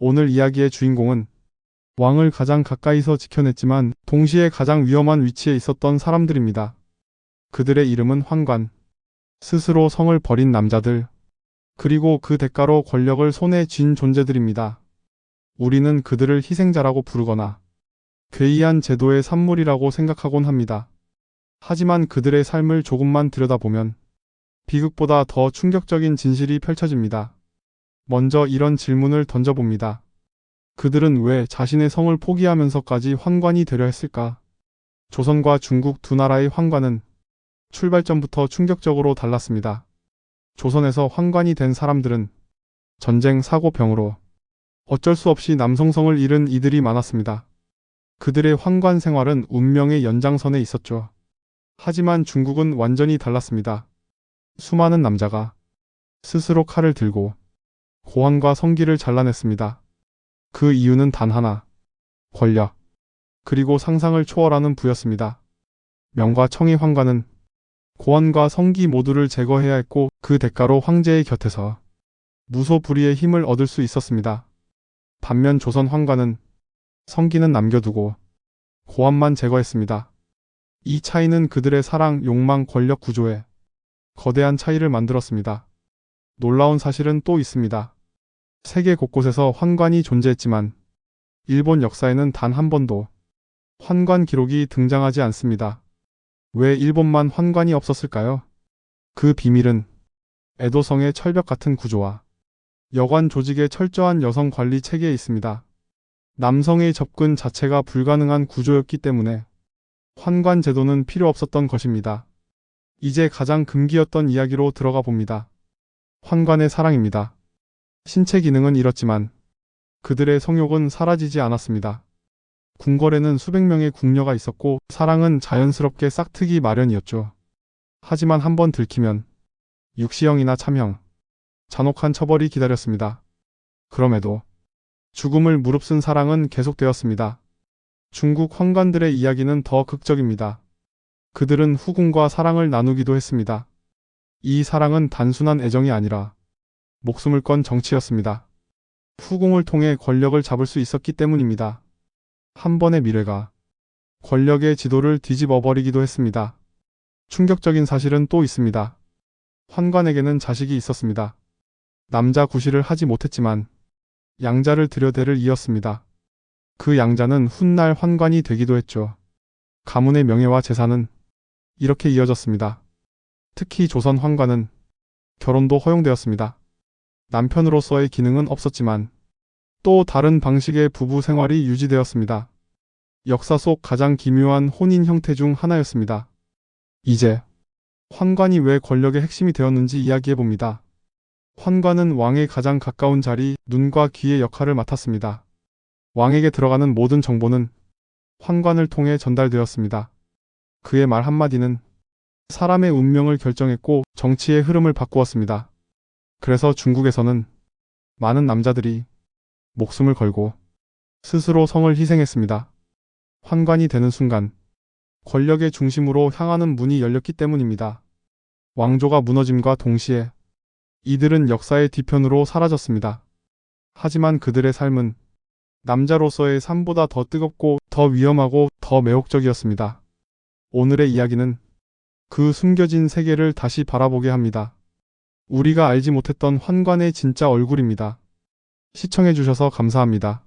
오늘 이야기의 주인공은 왕을 가장 가까이서 지켜냈지만 동시에 가장 위험한 위치에 있었던 사람들입니다. 그들의 이름은 환관. 스스로 성을 버린 남자들. 그리고 그 대가로 권력을 손에 쥔 존재들입니다. 우리는 그들을 희생자라고 부르거나 괴이한 제도의 산물이라고 생각하곤 합니다. 하지만 그들의 삶을 조금만 들여다보면 비극보다 더 충격적인 진실이 펼쳐집니다. 먼저 이런 질문을 던져봅니다. 그들은 왜 자신의 성을 포기하면서까지 환관이 되려 했을까? 조선과 중국 두 나라의 환관은 출발점부터 충격적으로 달랐습니다. 조선에서 환관이 된 사람들은 전쟁, 사고, 병으로 어쩔 수 없이 남성성을 잃은 이들이 많았습니다. 그들의 환관 생활은 운명의 연장선에 있었죠. 하지만 중국은 완전히 달랐습니다. 수많은 남자가 스스로 칼을 들고 고환과 성기를 잘라냈습니다. 그 이유는 단 하나. 권력. 그리고 상상을 초월하는 부였습니다. 명과 청의 황관은 고환과 성기 모두를 제거해야 했고 그 대가로 황제의 곁에서 무소불위의 힘을 얻을 수 있었습니다. 반면 조선 황관은 성기는 남겨두고 고환만 제거했습니다. 이 차이는 그들의 사랑, 욕망, 권력 구조에 거대한 차이를 만들었습니다. 놀라운 사실은 또 있습니다. 세계 곳곳에서 환관이 존재했지만 일본 역사에는 단 한 번도 환관 기록이 등장하지 않습니다. 왜 일본만 환관이 없었을까요? 그 비밀은 에도성의 철벽 같은 구조와 여관 조직의 철저한 여성 관리 체계에 있습니다. 남성의 접근 자체가 불가능한 구조였기 때문에 환관 제도는 필요 없었던 것입니다. 이제 가장 금기였던 이야기로 들어가 봅니다. 환관의 사랑입니다. 신체 기능은 잃었지만 그들의 성욕은 사라지지 않았습니다. 궁궐에는 수백 명의 궁녀가 있었고 사랑은 자연스럽게 싹트기 마련이었죠. 하지만 한번 들키면 육시형이나 참형, 잔혹한 처벌이 기다렸습니다. 그럼에도 죽음을 무릅쓴 사랑은 계속되었습니다. 중국 황관들의 이야기는 더 극적입니다. 그들은 후궁과 사랑을 나누기도 했습니다. 이 사랑은 단순한 애정이 아니라 목숨을 건 정치였습니다. 후궁을 통해 권력을 잡을 수 있었기 때문입니다. 한 번의 미래가 권력의 지도를 뒤집어 버리기도 했습니다. 충격적인 사실은 또 있습니다. 환관에게는 자식이 있었습니다. 남자 구실을 하지 못했지만 양자를 들여 대를 이었습니다. 그 양자는 훗날 환관이 되기도 했죠. 가문의 명예와 재산은 이렇게 이어졌습니다. 특히 조선 환관은 결혼도 허용되었습니다. 남편으로서의 기능은 없었지만 또 다른 방식의 부부 생활이 유지되었습니다. 역사 속 가장 기묘한 혼인 형태 중 하나였습니다. 이제 환관이 왜 권력의 핵심이 되었는지 이야기해 봅니다. 환관은 왕의 가장 가까운 자리, 눈과 귀의 역할을 맡았습니다. 왕에게 들어가는 모든 정보는 환관을 통해 전달되었습니다. 그의 말 한마디는 사람의 운명을 결정했고 정치의 흐름을 바꾸었습니다. 그래서 중국에서는 많은 남자들이 목숨을 걸고 스스로 성을 희생했습니다. 환관이 되는 순간 권력의 중심으로 향하는 문이 열렸기 때문입니다. 왕조가 무너짐과 동시에 이들은 역사의 뒤편으로 사라졌습니다. 하지만 그들의 삶은 남자로서의 삶보다 더 뜨겁고 더 위험하고 더 매혹적이었습니다. 오늘의 이야기는 그 숨겨진 세계를 다시 바라보게 합니다. 우리가 알지 못했던 환관의 진짜 얼굴입니다. 시청해주셔서 감사합니다.